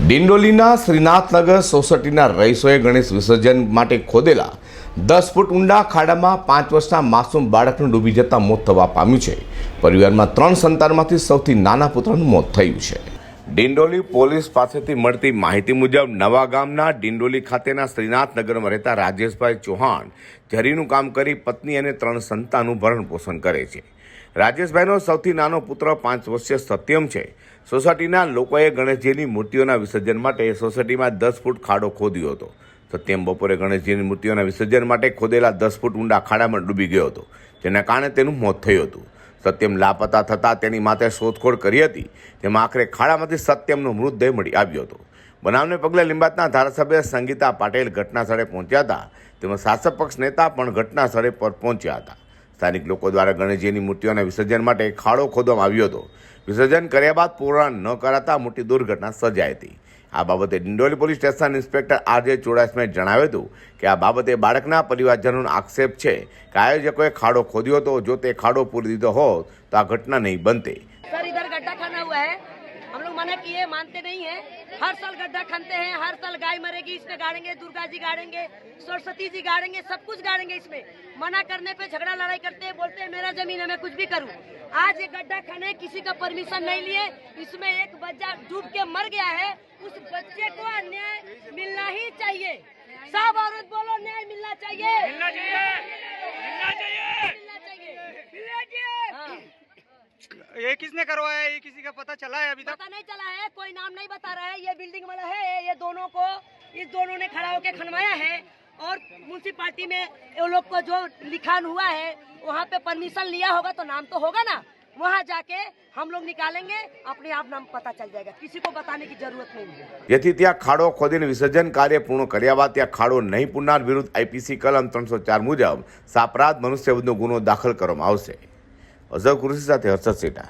ડિંડોલીના શ્રીનાથનગર સોસાયટીના રહીશોએ ગણેશ વિસર્જન માટે ખોદેલા દસ ફૂટ ઊંડા ખાડામાં પાંચ વર્ષના માસૂમ બાળકનું ડૂબી જતા મોત થવા પામ્યું છે. પરિવારમાં ત્રણ સંતાનમાંથી સૌથી નાના પુત્રનું મોત થયું છે. ડિંડોલી પોલીસ પાસેથી મળતી માહિતી મુજબ નવા ગામના ડિંડોલી ખાતેના શ્રીનાથનગરમાં રહેતા રાજેશભાઈ ચૌહાણ ઝરીનું કામ કરી પત્ની અને ત્રણ સંતાનનું ભરણ પોષણ કરે છે. રાજેશભાઈનો સૌથી નાનો પુત્ર પાંચ વર્ષીય સત્યમ છે. સોસાયટીના લોકોએ ગણેશજીની મૂર્તિઓના વિસર્જન માટે સોસાયટીમાં દસ ફૂટ ખાડો ખોદ્યો હતો. સત્યમ બપોરે ગણેશજીની મૂર્તિઓના વિસર્જન માટે ખોદેલા દસ ફૂટ ઊંડા ખાડામાં ડૂબી ગયો હતો. જેના કારણે તેનું મોત થયું હતું. સત્યમ લાપતા થતાં તેની માથે શોધખોળ કરી હતી. તેમાં આખરે ખાડામાંથી સત્યમનો મૃતદેહ મળી આવ્યો હતો. બનાવને પગલે લીંબાતના ધારાસભ્ય સંગીતા પાટેલ ઘટના સ્થળે પહોંચ્યા હતા. તેમજ શાસક પક્ષ નેતા પણ ઘટના સ્થળે પર પહોંચ્યા હતા. સ્થાનિક લોકો દ્વારા ગણેશજીની મૂર્તિઓના વિસર્જન માટે ખાડો ખોદવામાં આવ્યો હતો. વિસર્જન કર્યા બાદ પૂર્ણ ન કરાતા મોટી દુર્ઘટના સર્જાઈ હતી. આ બાબતે Dindoli police station inspector R J ચુડાસમાએ જણાવ્યું હતું કે આ બાબતે બાળકના પરિવારજનોનો આક્ષેપ છે કે આયોજકોએ ખાડો ખોદ્યો હતો. જો તે ખાડો પૂરી દીધો હોત તો આ ઘટના નહીં બનતી. मना किए, मानते नहीं है। हर साल गड्ढा खनते हैं, हर साल गाय मरेगी, इसमें गाड़ेंगे, दुर्गा जी गाड़ेंगे, सरस्वती जी गाड़ेंगे, सब कुछ गाड़ेंगे इसमें। मना करने पे झगड़ा, लड़ाई करते हैं, बोलते हैं, मेरा ज़मीन है, मैं कुछ भी करूँ। आज ये गड्ढा खने, किसी का परमिशन नहीं लिए, इसमें एक बच्चा डूब के मर गया है, उस बच्चे को न्याय मिलना ही चाहिए। सब औरत बोलो, न्याय मिलना चाहिए मिलना चाहिए। मिलना चाहिए। मिलना चाहिए मिलना चाहिए हाँ। ये किसने करवाया है ये किसी का पता चला है अभी तक पता नहीं चला है कोई नाम नहीं बता रहा है ये बिल्डिंग वाला है ये दोनों को इस दोनों ने खड़ा होकर खनवाया है और म्यूनसिपाली में ये लोग को जो लिखान हुआ है वहाँ पे परमिशन लिया होगा तो नाम तो होगा ना वहाँ जाके हम लोग निकालेंगे अपने आप नाम पता चल जाएगा किसी को बताने की जरूरत नहीं है જેથી ત્યાં ખાડો ખોદીને વિસર્જન કાર્ય પૂર્ણ કર્યા બાદ ત્યાં ખાડો નહીં પૂરનાર વિરુદ્ધ આઈપીસી કલમ ત્રણસો ચાર મુજબ સાપરાધ મનુષ્યવધનો ગુનો દાખલ કરવામાં આવશે અઝર કુરેશી સાથે હર્ષદ સેટા